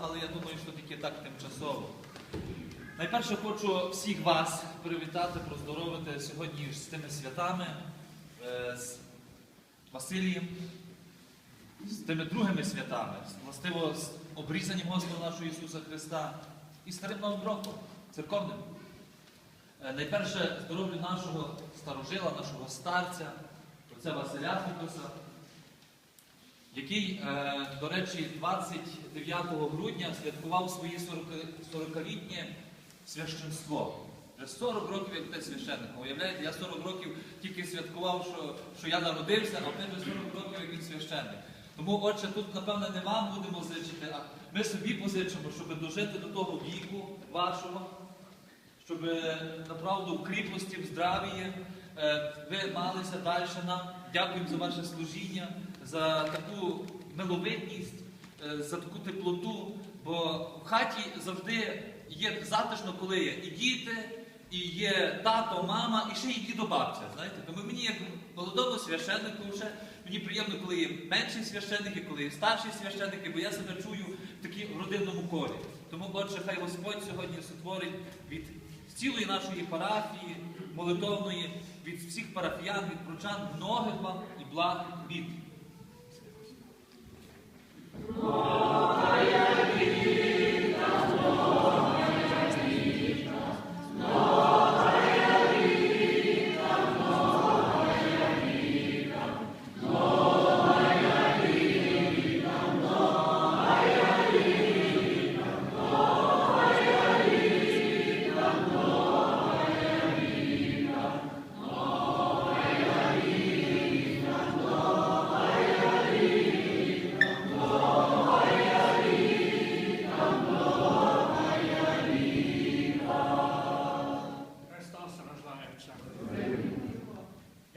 але я думаю, що тільки так тимчасово. Найперше хочу всіх вас привітати, поздоровити сьогодні з тими святами, е, з Василієм, з тими другими святами, властиво з обрізанням Господа нашого Ісуса Христа і старим Новим роком, церковним. Е, Найперше здоров'ю нашого старожила, нашого старця, отця Василя Фікоса, який, е, до речі, 29 грудня святкував своє 40 40-літнє священство. Вже 40 років як те священник. Уявляєте, я 40 років тільки святкував, що, що я народився, а ви вже 40 років як він священник. Тому, отче, тут, напевне, не вам будемо зичити, а ми собі позичимо, щоб дожити до того віку вашого, щоб направду в кріпості, в здравії е, ви малися далі нам. Дякуємо за ваше служіння, за таку миловидність, е, за таку теплоту. Бо в хаті завжди є затишно, коли є і діти, і є тато, мама, і ще і дідо бабця. Знаєте, тому мені, як молодому священнику, вже мені приємно, коли є менші священники, коли є старші священники, бо я себе чую в такій родинному колі. Тому, отже, хай Господь сьогодні сотворить від цілої нашої парафії, молитовної, від всіх парафіян, від прочан, многих вам і благ від. Христос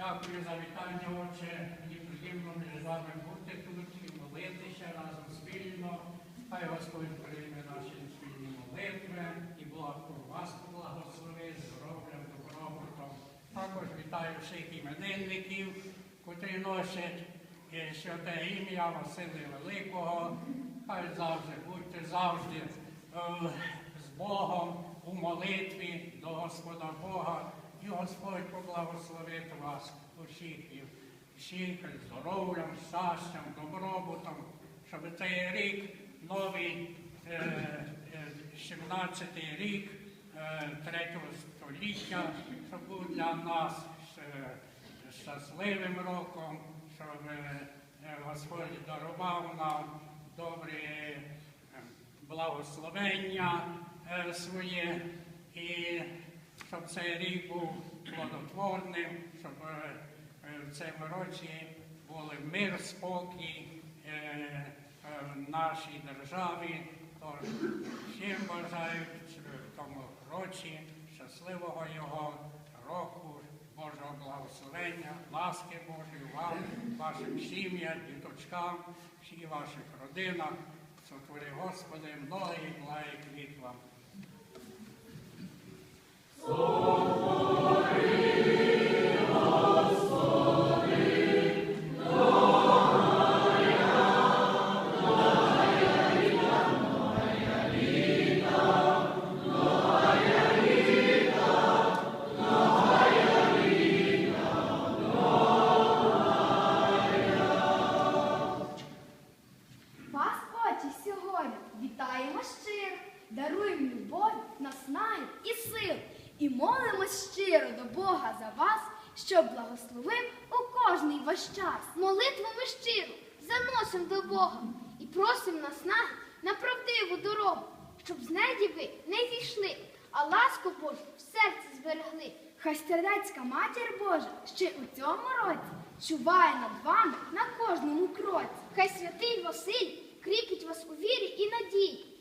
Дякую за вітання, Отче. Мені приємно між вами бути тут і молитися разом спільно. Хай Господь прийме наші спільні молитви і благо вас поблагослови, здоров'ям, добробутом. Також вітаю всіх іменинників, котрі носять е, святе ім'я Василия Великого. Хай завжди будьте завжди е, з Богом у молитві до Господа Бога, і Господь поблагословить вас усіх і всіх здоров'ям, щастям, добробутом, щоб цей рік, новий е, е, 17-й рік е, третього століття, щоб був для нас е, щасливим роком, щоб е, е, Господь дарував нам добрі е, благословення е, своє, і щоб цей рік був плодотворним, щоб е, е, в цьому році були мир, спокій е, в нашій державі. Тож всім бажаю в тому році щасливого його року, Божого благословення, ласки Божої вам, вашим сім'ям, діточкам, всій ваших родинах. Сотвори Господи, многих благих літ вам. Даруємо любов, наснаю і сил. І молимось щиро до Бога за вас, щоб благословив у кожний ваш час. Молитву ми щиро заносимо до Бога і просимо наснаги на правдиву дорогу, щоб з неді ви не зійшли, а ласку Божу в серці зберегли. Хай стерецька матір Божа ще у цьому році чуває над вами на кожному кроці. Хай святий Василь кріпить вас у вірі і надії,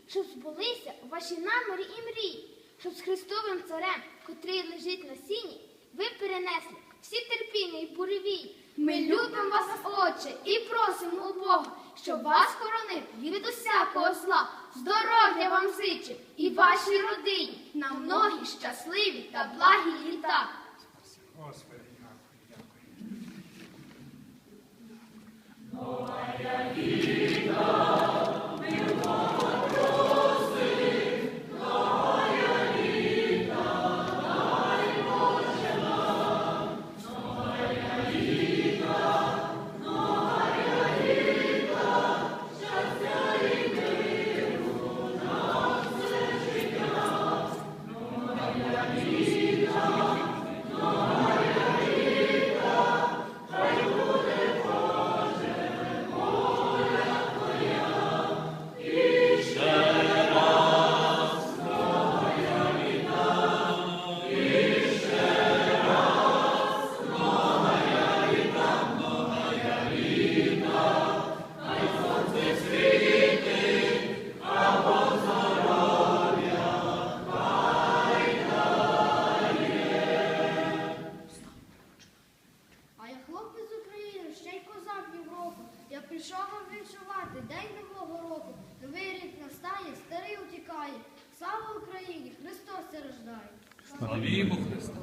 збулися ваші наміри і мрії, щоб з Христовим царем, котрий лежить на сіні, ви перенесли всі терпіння і буревії. Ми любимо вас, Отче, і просимо у Бога, щоб вас хоронив від усякого зла, здоров'я вам зичив і вашій родині на многі щасливі та благі літа. Господи, дякую, дякую. Що вам віншувати день нового року. Новий рік настає, старий утікає. Слава Україні! Христос се рождає. Славімо Христа!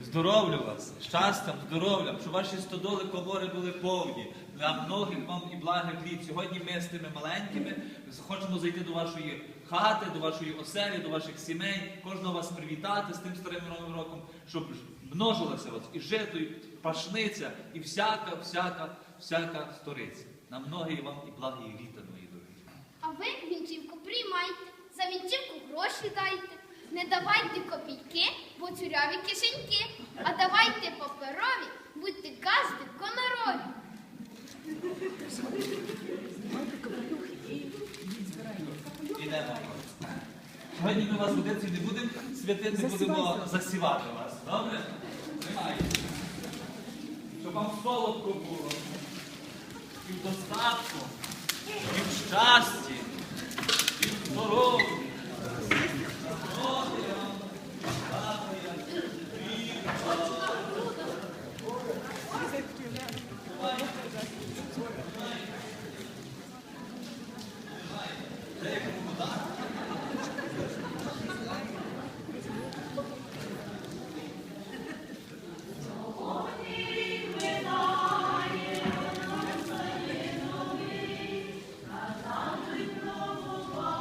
Здоровлю вас, щастям, здоров'ям, щоб ваші стодоли комори були повні. Для многих вам і благих літ. Сьогодні ми з тими маленькими хочемо зайти до вашої хати, до вашої оселі, до ваших сімей, кожного вас привітати з тим старим новим роком, щоб множилося вас і жито, і пашниця, і всяка, всяка, всяка сториця. На многі вам і благі літа, мої дорогі. А ви вінчівку приймайте, за вінчівку гроші дайте. Не давайте копійки, бо цюряві кишеньки, а давайте Сьогодні до вас водиці не будемо святити, будемо засівати вас. Добре? Тримайте. Щоб вам солодко було. І в достатку, і в щасті, і в здоров'ї.